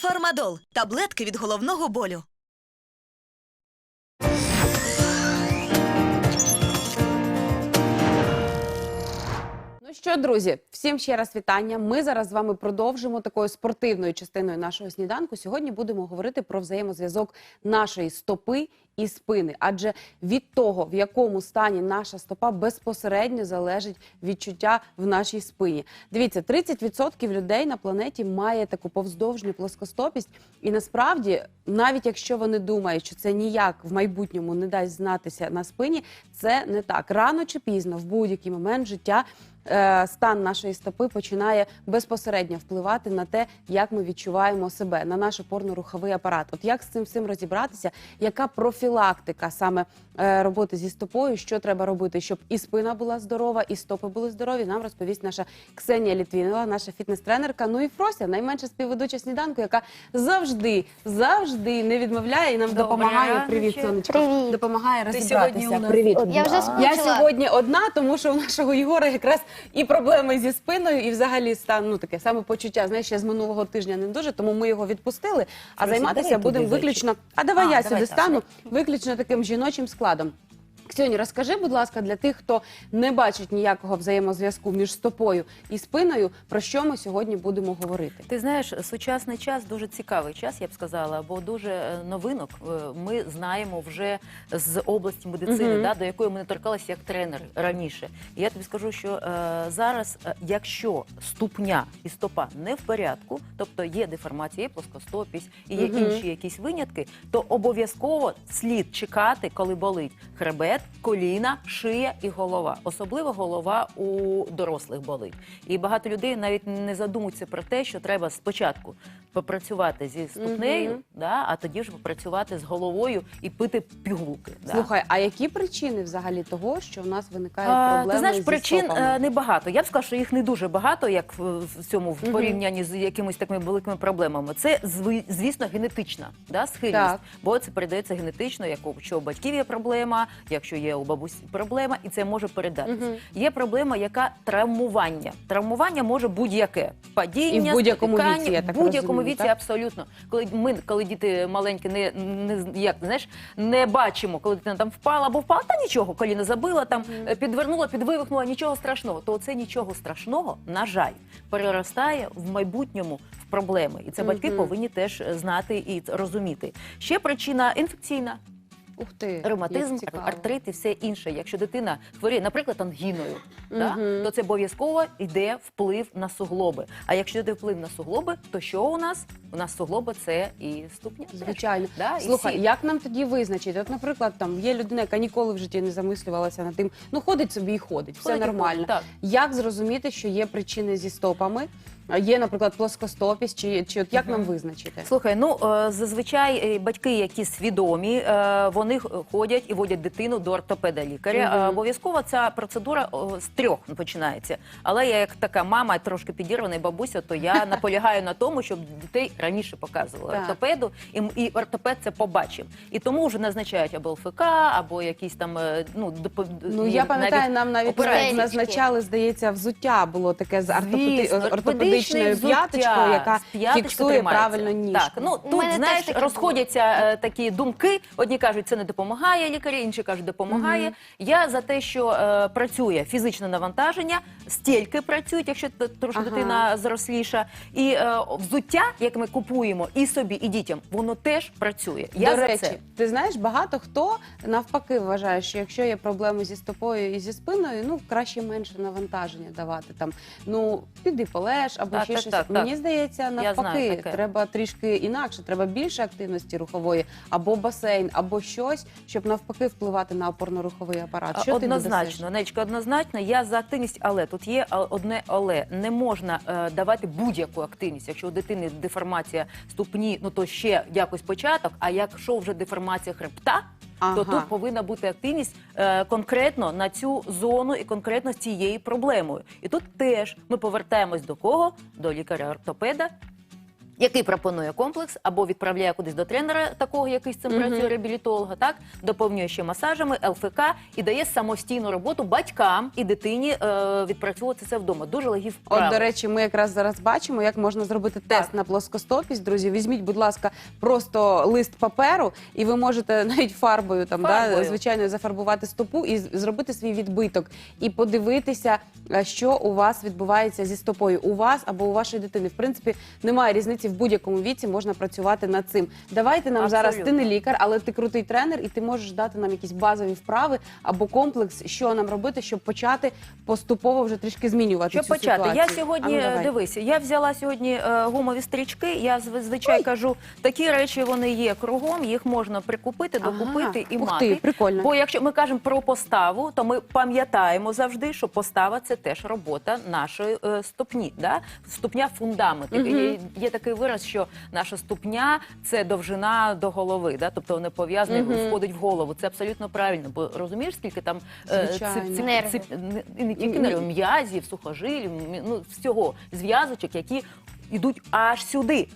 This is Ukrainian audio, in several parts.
Фармадол таблетки від головного болю. Ну що, друзі, всім ще раз вітання. Ми зараз з вами продовжимо такою спортивною частиною нашого сніданку. Сьогодні будемо говорити про взаємозв'язок нашої стопи і спини, адже від того, в якому стані наша стопа безпосередньо залежить відчуття в нашій спині. Дивіться, 30% людей на планеті має таку повздовжню плоскостопість, і насправді, навіть якщо вони думають, що це ніяк в майбутньому не дасть знатися на спині, це не так. Рано чи пізно, в будь-який момент життя е, стан нашої стопи починає безпосередньо впливати на те, як ми відчуваємо себе, на наш опорно-руховий апарат. От як з цим всім розібратися, яка профілактика саме е, роботи зі стопою, що треба робити, щоб і спина була здорова, і стопи були здорові, нам розповість наша Ксенія Літвінова, наша фітнес-тренерка. Ну і Фрося, найменша співведуча сніданку, яка завжди, завжди не відмовляє і нам Доброго допомагає. Привіт, сонечко. Привіт. Допомагає розібратися. Привіт. Я вже Я сьогодні одна, тому що у нашого Єгора якраз і проблеми зі спиною, і взагалі стан ну таке самопочуття. Знаєш, я з минулого тижня не дуже, тому ми його відпустили. А займатися будемо виключно. А давай А, я давай сюди так, стану виключно таким жіночим складом. Ксюні, розкажи, будь ласка, для тих, хто не бачить ніякого взаємозв'язку між стопою і спиною, про що ми сьогодні будемо говорити. Ти знаєш, сучасний час дуже цікавий час, я б сказала, бо дуже е, новинок е, ми знаємо вже з області медицини, Мгм. да, до якої ми не торкалися як тренери раніше. І я тобі скажу, що е, зараз, е, якщо ступня і стопа не в порядку, тобто є деформація, є плоскостопість і є Мгм. інші якісь винятки, то обов'язково слід чекати, коли болить хребет, коліна, шия і голова. Особливо голова у дорослих болить. І багато людей навіть не задумуються про те, що треба спочатку попрацювати зі ступнею, Мгм. да, а тоді ж попрацювати з головою і пити пігулки. Да. Слухай, а які причини взагалі того, що в нас виникають А, проблеми? Ти знаєш, зі причин стопами? е, небагато. Я б сказала, що їх не дуже багато, як в, в цьому в Мгм. порівнянні з якимись такими великими проблемами. Це зви- звісно генетична да, схильність, Так. бо це передається генетично, як у- якщо у батьків є проблема, якщо є у бабусі проблема, і це може передатися. Мгм. Є проблема, яка травмування. Травмування може будь-яке падіння, І в будь-якому спотикання, віці, я так в будь-якому розумію, віці, так? абсолютно. Коли ми, коли діти маленькі, не, не як знаєш, не бачимо, коли дитина там впала або впала, та нічого, коліно забила, там е, підвернула, підвивихнула, нічого страшного. То це нічого страшного, на жаль, переростає в майбутньому в проблеми. І це батьки повинні теж знати і розуміти. Ще причина інфекційна. Ух ти, Ревматизм, артрит і все інше. Якщо дитина хворіє, наприклад, ангіною, да, Мгм. то це обов'язково йде вплив на суглоби. А якщо йде вплив на суглоби, то що у нас? У нас суглоби це і ступня. Звичайно. Да, Слухай, всі. як нам тоді визначити? От, наприклад, там є людина, яка ніколи в житті не замислювалася над тим, ну ходить собі і ходить, все Ходить і нормально. так. Як зрозуміти, що є причини зі стопами? Є, наприклад, плоскостопість, чи, чи от як нам визначити? Слухай, ну е, зазвичай е, батьки, які свідомі, е, вони ходять і водять дитину до ортопеда лікаря. Мгм. Е, Обов'язково ця процедура о, з трьох починається. Але я як така мама, трошки підірвана і бабуся, то я наполягаю на тому, щоб дітей раніше показували Так. ортопеду, і, м- і ортопед це побачив. І тому вже назначають або ЛФК, або якісь там е, ну доп- Ну ні, я пам'ятаю, нам навіть операції. назначали, здається, взуття було таке з ортопеди... Звісно, взуття, п'яточкою, яка фіксує правильно ніжку. Так, ну тут мене знаєш, розходяться е, такі думки. Одні кажуть, це не допомагає лікарі, інші кажуть, допомагає. Я за те, що е, працює фізичне навантаження, стільки працюють, якщо т- трошки Ага. дитина зросліша, і е, взуття, як ми купуємо, і собі, і дітям, воно теж працює. Я До за речі, це. ти знаєш, багато хто навпаки вважає, що якщо є проблеми зі стопою і зі спиною, ну краще менше навантаження давати. Там ну піди полеж або Так, ще так, щось. так, Мені так. здається, знаю навпаки, таке. треба трішки інакше, треба більше активності рухової, або басейн, або щось, щоб навпаки впливати на опорно-руховий апарат. Що ти однозначно, Нечка, однозначно. Я за активність, але тут є одне але. Не можна е, давати будь-яку активність. Якщо у дитини деформація ступні, ну то ще якось початок. А якщо вже деформація хребта, Ага. то тут повинна бути активність е, конкретно на цю зону і конкретно з цією проблемою. І тут теж ми повертаємось до кого? До лікаря-ортопеда. Який пропонує комплекс або відправляє кудись до тренера, такого який з цим працює реабілітолога, так доповнює ще масажами, ЛФК і дає самостійну роботу батькам і дитині е, відпрацьовувати це вдома. Дуже вправи. От, до речі, ми якраз зараз бачимо, як можна зробити тест на плоскостопість. Друзі, візьміть, будь ласка, просто лист паперу, і ви можете навіть фарбою там да, звичайно зафарбувати стопу і зробити свій відбиток, і подивитися, е, що у вас відбувається зі стопою. У вас або у вашої дитини. В принципі, немає різниці в будь-якому віці можна працювати над цим. Давайте нам зараз. Ти не лікар, але ти крутий тренер, і ти можеш дати нам якісь базові вправи або комплекс, що нам робити, щоб почати поступово вже трішки змінювати Щоб цю почати, ситуацію. я сьогодні А ну, дивися, я взяла сьогодні е, гумові стрічки. Я зазвичай кажу, такі речі вони є кругом, їх можна прикупити, докупити і Ух мати. ти, прикольно. Бо якщо ми кажемо про поставу, то ми пам'ятаємо завжди, що постава це теж робота нашої е, ступні. Да? Ступня фундамент. Мгм. Є, є такий вираз, що наша ступня це довжина до голови, да? тобто вони пов'язані, Мгм. входить в голову. Це абсолютно правильно. Бо розумієш, скільки там е, Звичайно. не- і не тільки М, нервів, м'язів, сухожилів, м- ну всього зв'язочок, які йдуть аж сюди.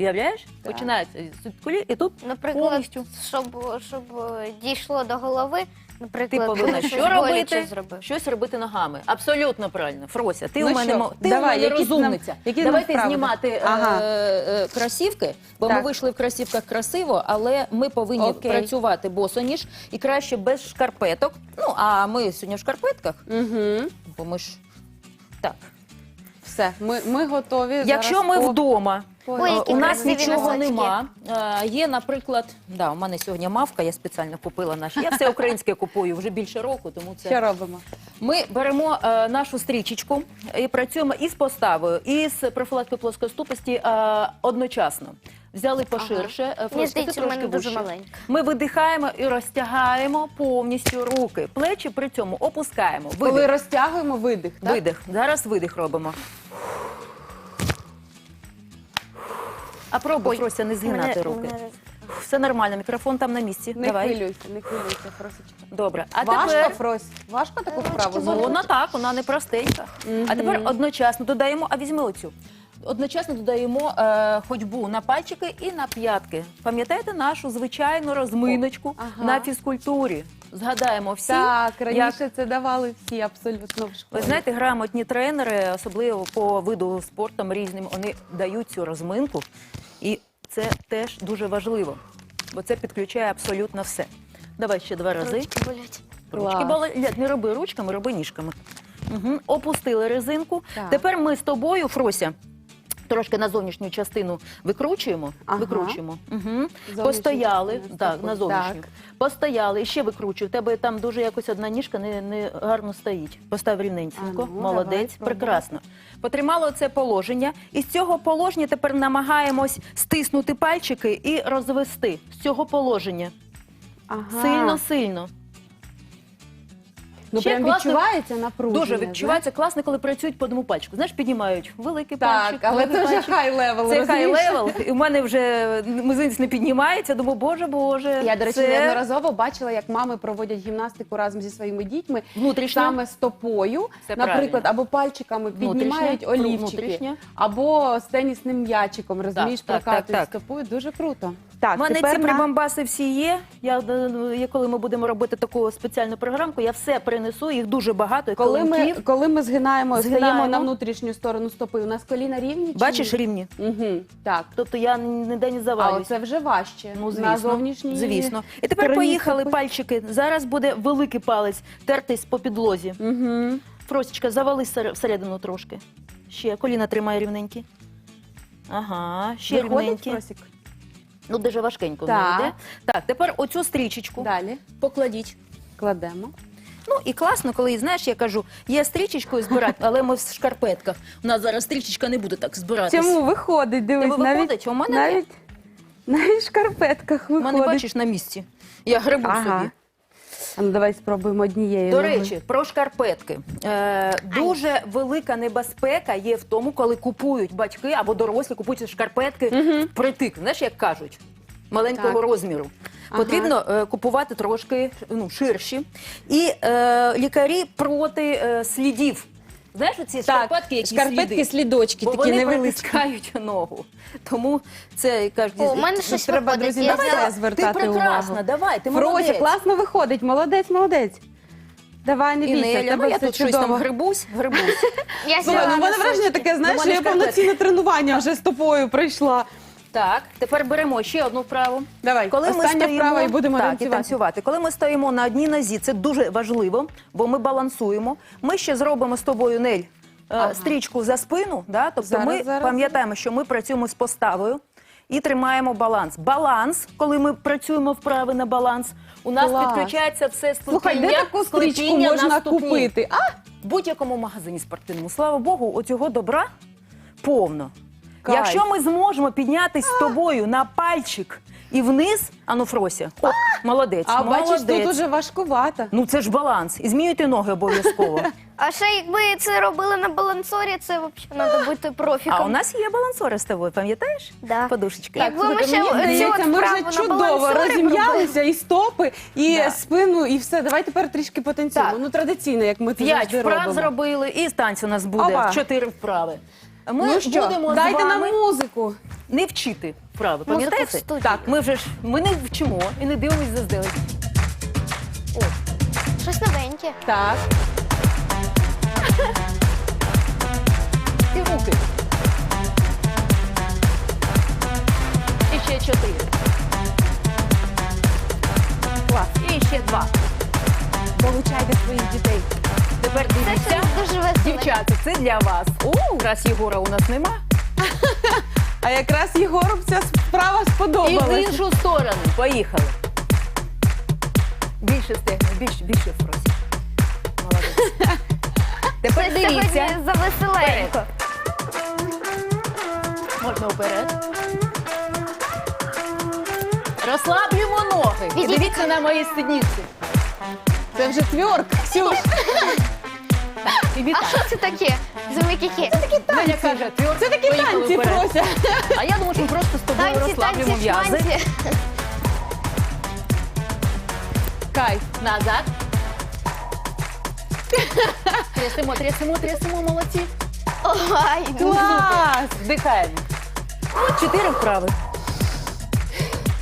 Уявляєш? Так. Починається з колі, і тут Наприклад, повністю. щоб, щоб е, дійшло до голови, Ти наприклад, повинна щось що боляче робити? зробив. Щось робити ногами. Абсолютно правильно. Фрося, ти Ну у мене що, мо- ти давай, у мене які нам- розумниця. які нам Давайте вправи? знімати Ага. е, е, кросівки, бо ми Так. вийшли в кросівках красиво, але ми повинні Окей. працювати босоніж і краще без шкарпеток. Ну а ми сьогодні в шкарпетках, Угу. бо ми ж так. Все, ми, ми готові. Якщо зараз ми по- вдома, Ой, які у нас красиві нічого носочки. нема. Е, Є, наприклад, да, у мене сьогодні мавка, я спеціально купила наші. Я все українське купую вже більше року, тому це Що робимо? ми беремо е, нашу стрічечку і працюємо і з поставою, і з профілактикою плоскоступості е, одночасно. Взяли поширше, е, Мені здається, у мене дуже вище. маленька. Ми видихаємо і розтягаємо повністю руки. Плечі при цьому опускаємо. Коли Видих. розтягуємо видих, так? Видих. Зараз видих робимо. А пробуй, Фрося, не згинати руки. Все нормально, мікрофон там на місці. Не Давай. хвилюйся, не хвилюйся, Фросечка. Добре. А Важко, тепер Фрось? Важко таку вправу. Ну, зробити? вона так, вона не простенька. А тепер одночасно додаємо, а візьми оцю. Одночасно додаємо е, ходьбу на пальчики і на п'ятки. Пам'ятаєте нашу звичайну розминочку Ага. на фізкультурі? Згадаємо всі. Так, як- раніше це давали всі абсолютно в школі. Ви знаєте, грамотні тренери, особливо по виду спорту різним, вони дають цю розминку, і це теж дуже важливо, бо це підключає абсолютно все. Давай ще два рази. Ручки болять. Ручки болять. Не роби ручками, роби ніжками. Угу. Опустили резинку. Так. Тепер ми з тобою, Фрося. Трошки на зовнішню частину викручуємо, Ага. викручуємо. Угу. Постояли, так, на зовнішню. Так. Постояли, і ще викручую. У тебе там дуже якось одна ніжка не, не гарно стоїть. Постав рівненько. А ну, Молодець, давай прекрасно. Потримали це положення. І з цього положення тепер намагаємось стиснути пальчики і розвести з цього положення. Ага. Сильно-сильно. Ну, Ще прям класно- відчувається напруження. Дуже відчувається класно, коли працюють по одному пальчику. Знаєш, піднімають великий Так, пальчик. але це вже хай левел, Це хай левел, І у мене вже мизинець не піднімається. Думаю, боже, боже. Я, до речі, це неодноразово бачила, як мами проводять гімнастику разом зі своїми дітьми. внутрішня. Саме стопою, Це наприклад, правильно. або пальчиками піднімають Внутрішня, олівчики, внутрішня. або з тенісним м'ячиком, розумієш, так, так, прокатують так. стопою. Дуже круто. Так, У мене тепер ці на- прибамбаси всі є. Я, е, я коли ми будемо робити таку спеціальну програмку, я все принесу, їх дуже багато. і Коли ми, коли ми згинаємо, Згинаємо. стаємо на внутрішню сторону стопи, у нас коліна рівні? чи Бачиш ні? рівні? Угу, так. Тобто я ніде не А оце вже важче. Ну, звісно, на зовнішній звісно. І тепер стороні поїхали стопи. пальчики. Зараз буде великий палець тертись по підлозі. Угу. Фросічка, завали всер- всередину трошки. Ще коліна тримай рівненькі. Ага, ще Виходить, рівненькі. Просік? Ну, дуже важкенько Так. так. йде. Так, тепер оцю стрічечку Далі покладіть. кладемо. Ну і класно, коли знаєш, я кажу, є стрічечкою збирати, але ми в шкарпетках. У нас зараз стрічечка не буде так збиратись. Чому виходить? Дивись, Тебе навіть, виходить? У мене навіть, навіть в шкарпетках У виходить. мене бачиш на місці. Я грибу Ага. собі. А ну давай спробуємо однією. До речі, про шкарпетки. Е, дуже велика небезпека є в тому, коли купують батьки або дорослі купують шкарпетки впритик. Знаєш, як кажуть, маленького Так. розміру. Ага. Потрібно е, купувати трошки ну, ширші. І е, лікарі проти е, слідів. Знаєш, оці шкарпетки, які шкарпетки, слідочки, Бо такі вони невеличкі. притискають ногу. Тому це кажуть, О, у мене щось треба, виходить. друзі, Я давай взяла- звертати ти прекрасна, увагу. давай, ти Фрося, молодець. класно виходить, молодець, молодець. Давай, не І бійся, в Неля, тебе ну я все тут щось там чудово. грибусь, грибусь. Я Слухай, ну в мене враження таке, знаєш, Ну, в що мене я шкарпетки. повноцінне тренування вже з тобою пройшла. Так, тепер беремо ще одну вправу. Давай, остання вправа і будемо так, танцювати. і танцювати. Коли ми стоїмо на одній нозі, це дуже важливо, бо ми балансуємо. Ми ще зробимо з тобою Нель. е, Ага. Стрічку за спину, да? тобто Зараз, ми зараз. пам'ятаємо, що ми працюємо з поставою і тримаємо баланс. Баланс, коли ми працюємо вправи на баланс, у нас Клас. підключається все склепіння, Слухай, де таку стрічку склепіння можна на ступні. купити? А? В будь-якому магазині спортивному. Слава Богу, оцього добра повно. Кайф. Якщо ми зможемо піднятися з тобою на пальчик і вниз, ану Фрося, о, молодець, А молодець. бачиш, тут уже важкувато. Ну це ж баланс. І змінюйте ноги обов'язково. А ще якби це робили на балансорі, це взагалі треба бути профіком. А у нас є балансори з тобою, пам'ятаєш? Да. Подушечки. Якби ми ще мені здається, ми вправу вже на чудово балансорі розім'ялися і стопи, і Да. спину, і все. Давай тепер трішки потанцюємо. Так. Ну, традиційно, як ми це П'ять завжди вправ робимо. зробили, і танці у нас буде Опа. чотири вправи. Ми ну що, будемо дайте з вами нам музику. не вчити вправи. Пам'ятаєте? Так, ми вже ж ми не вчимо і не дивимось заздалегідь. О, Щось новеньке. Так. І руки. І ще чотири. Клас. І ще два. Долучайте своїх дітей. Тепер Це дивіться. щось дуже. Дівчата, це для вас. У, раз Єгора у нас нема. А якраз Єгору ця справа І в сподобалась. іншу сторону. Поїхали. Більше стегна, більше, більше просить. Молодець. Тепер Це дивіться. сьогодні завеселенько. Можна вперед. Розслаблюємо ноги. І дивіться на мої сидниці. Це вже тверк, Ксюш. І А вітаю. що це таке? Зумікіки. Надя каже, тверд, Це такі поїхали танці, вперед. Фрося. А я думаю, що ми просто з тобою Танці, розслаблюємо танці, м'язи. шманці. Кайф. Назад. Трясемо, трясемо, трясемо, молодці. Ой, Клас! Вдихаємо. От чотири вправи.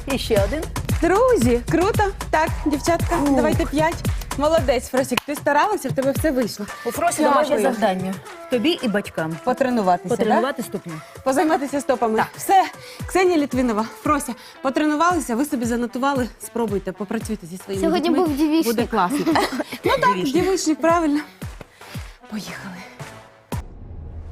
І ще один. Друзі, круто. Так, дівчатка, давайте п'ять. Молодець, Фросік, ти старалася, в тебе все вийшло. У Фросі домашнє Дякую. завдання. Тобі і батькам. Потренуватися, Потренувати ступні. Позайматися стопами. Все, Ксенія Літвінова, Фрося, потренувалися, ви собі занотували, спробуйте, попрацюйте зі своїми Сьогодні дітьми. був дівічник. Буде класно. ну так, дівичник, правильно. Поїхали.